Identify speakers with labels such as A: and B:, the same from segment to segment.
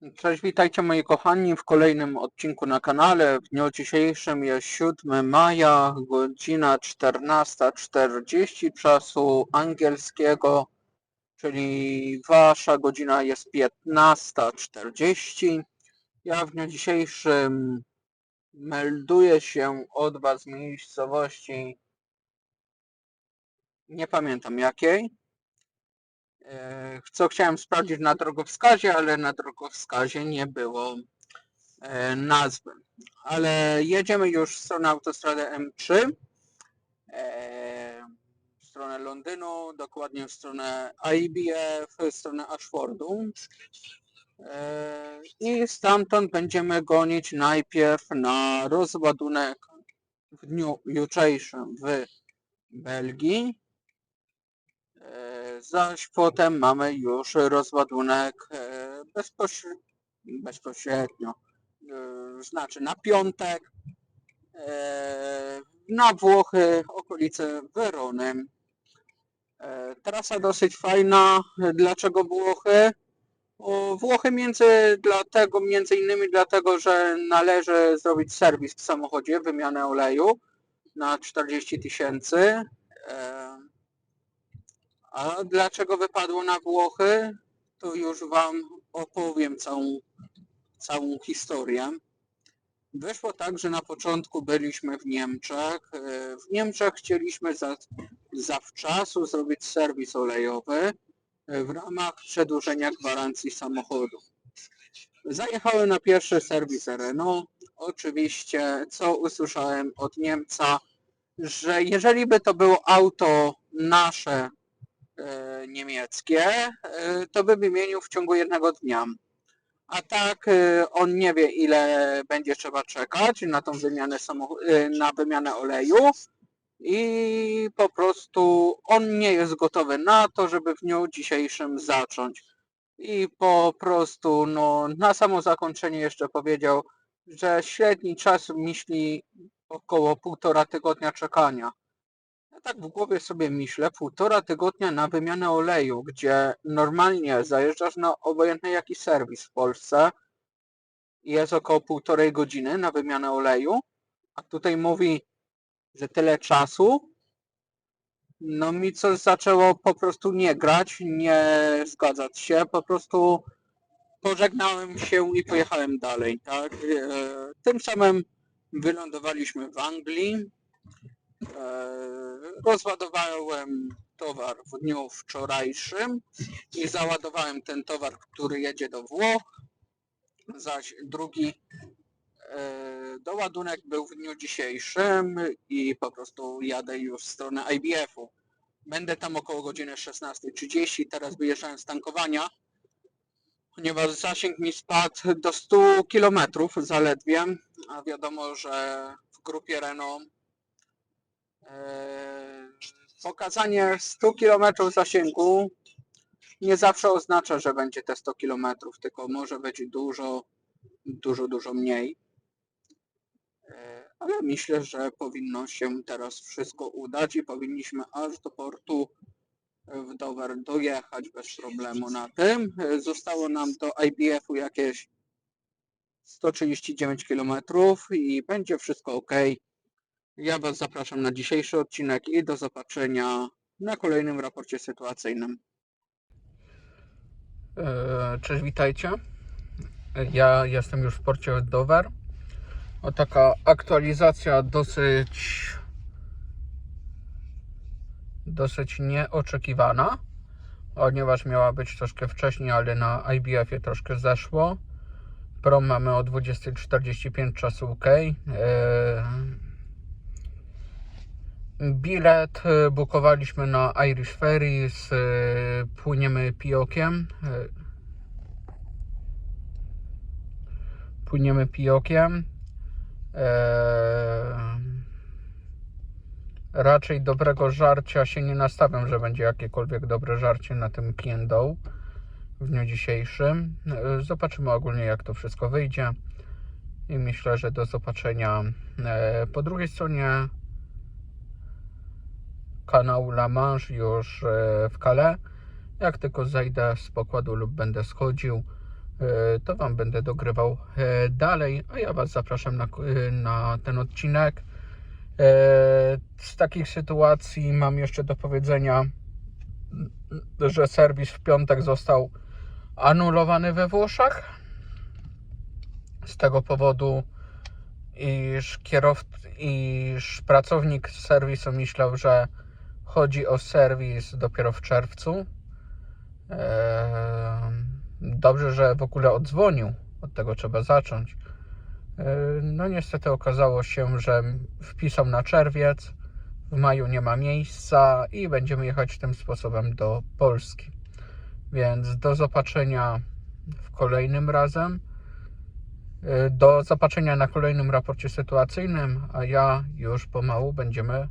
A: Cześć, witajcie moi kochani w kolejnym odcinku na kanale. W dniu dzisiejszym jest 7 maja, godzina 14.40 czasu angielskiego, czyli wasza godzina jest 15.40. Ja w dniu dzisiejszym melduję się od was z miejscowości, nie pamiętam jakiej. E, Co chciałem sprawdzić na drogowskazie, ale na drogowskazie nie było e, nazwy. Ale jedziemy już w stronę autostrady M3, e, w stronę Londynu, dokładnie w stronę IBF, w stronę Ashfordu. I stamtąd będziemy gonić najpierw na rozładunek w dniu jutrzejszym w Belgii. E, Zaś potem mamy już rozładunek e, bezpośre- bezpośrednio, e, znaczy na piątek na Włochy, okolice Werony. Trasa dosyć fajna. Dlaczego Włochy? Włochy między dlatego, między innymi dlatego, że należy zrobić serwis w samochodzie, wymianę oleju na 40 tysięcy. A dlaczego wypadło na Włochy? To już Wam opowiem całą, całą historię. Wyszło tak, że na początku byliśmy w Niemczech. E, W Niemczech chcieliśmy za, zawczasu zrobić serwis olejowy e, w ramach przedłużenia gwarancji samochodu. Zajechałem na pierwszy serwis Renault. Oczywiście, co usłyszałem od Niemca, że jeżeli by to było auto nasze, niemieckie, e, to by wymienił w ciągu jednego dnia. A tak e, on nie wie ile będzie trzeba czekać na tą wymianę e, na wymianę oleju i po prostu on nie jest gotowy na to, żeby w dniu dzisiejszym zacząć. I po prostu no, na samo zakończenie jeszcze powiedział, że średni czas myśli około półtora tygodnia czekania. Tak w głowie sobie myślę, półtora tygodnia na wymianę oleju, gdzie normalnie zajeżdżasz na obojętny jaki serwis w Polsce jest około półtorej godziny na wymianę oleju, a tutaj mówi, że tyle czasu. No mi coś zaczęło po prostu nie grać, nie zgadzać się, po prostu pożegnałem się i pojechałem dalej, tak? E, Tym samym wylądowaliśmy w Anglii, rozładowałem towar w dniu wczorajszym i załadowałem ten towar, który jedzie do Włoch, zaś drugi e, doładunek był w dniu dzisiejszym i po prostu jadę już w stronę IBF-u. Będę tam około godziny 16.30, teraz wyjeżdżałem z tankowania, ponieważ zasięg mi spadł do 100 km zaledwie, a wiadomo, że w grupie Renault Pokazanie 100 km zasięgu nie zawsze oznacza, że będzie te 100 km, tylko może być dużo, dużo, dużo mniej. Eee, Ale myślę, że powinno się teraz wszystko udać i powinniśmy aż do portu w Dover dojechać bez problemu na tym. Eee, Zostało nam do IBF-u jakieś 139 km i będzie wszystko ok. Ja Was zapraszam na dzisiejszy odcinek i do zobaczenia na kolejnym raporcie sytuacyjnym. E, Cześć, witajcie. Ja jestem już w porcie Dover. O taka aktualizacja dosyć dosyć nieoczekiwana, ponieważ miała być troszkę wcześniej, ale na IBF-ie troszkę zeszło. Prom mamy o 20.45 czasu UK. E, Bilet e, bukowaliśmy na Irish Ferries, płyniemy Piokiem. e, Płyniemy Piokiem. E, Raczej dobrego żarcia się nie nastawiam, że będzie jakiekolwiek dobre żarcie na tym Piędą w dniu dzisiejszym. Zobaczymy ogólnie jak to wszystko wyjdzie. I myślę, że do zobaczenia po drugiej stronie kanału La Manche już e, w Calais. Jak tylko zejdę z pokładu lub będę schodził, e, to Wam będę dogrywał e, dalej, a ja Was zapraszam na, na ten odcinek. Z takich sytuacji mam jeszcze do powiedzenia, że serwis w piątek został anulowany we Włoszech. Z tego powodu, iż kierow... iż pracownik serwisu myślał, że chodzi o serwis dopiero w czerwcu. Eee, Dobrze, że w ogóle odzwonił. Od tego trzeba zacząć. Eee, No niestety okazało się, że wpisał na czerwiec. W maju nie ma miejsca i będziemy jechać tym sposobem do Polski. Więc do zobaczenia w kolejnym razem. Eee, Do zobaczenia na kolejnym raporcie sytuacyjnym, a ja już pomału będziemy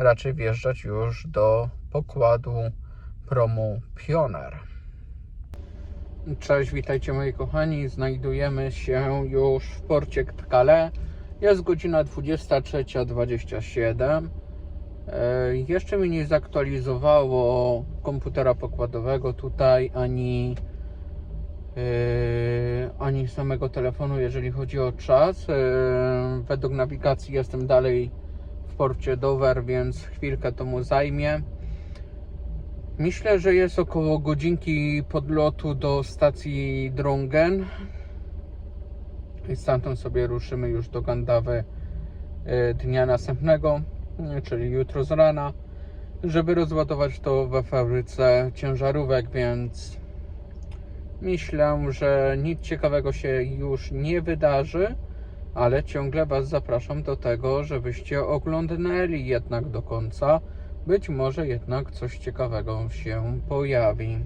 A: raczej wjeżdżać już do pokładu promu Pioner. Cześć, witajcie moi kochani. Znajdujemy się już w porcie Tkale. Jest godzina 23.27. E, Jeszcze mi nie zaktualizowało komputera pokładowego tutaj ani e, ani samego telefonu, jeżeli chodzi o czas. E, Według nawigacji jestem dalej porcie Dover, więc chwilkę to mu zajmie. Myślę, że jest około godzinki podlotu do stacji Drongen. I stamtąd sobie ruszymy już do Gandawy e, dnia następnego, czyli jutro z rana, żeby rozładować to we fabryce ciężarówek, więc myślę, że nic ciekawego się już nie wydarzy, ale ciągle Was zapraszam do tego, żebyście oglądnęli jednak do końca. Być może jednak coś ciekawego się pojawi.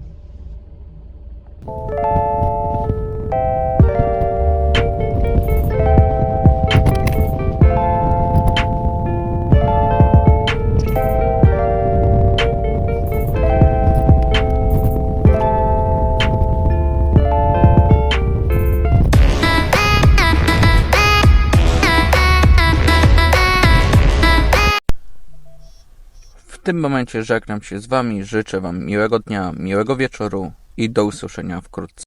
A: Tym momencie żegnam się z Wami, życzę Wam miłego dnia, miłego wieczoru i do usłyszenia wkrótce.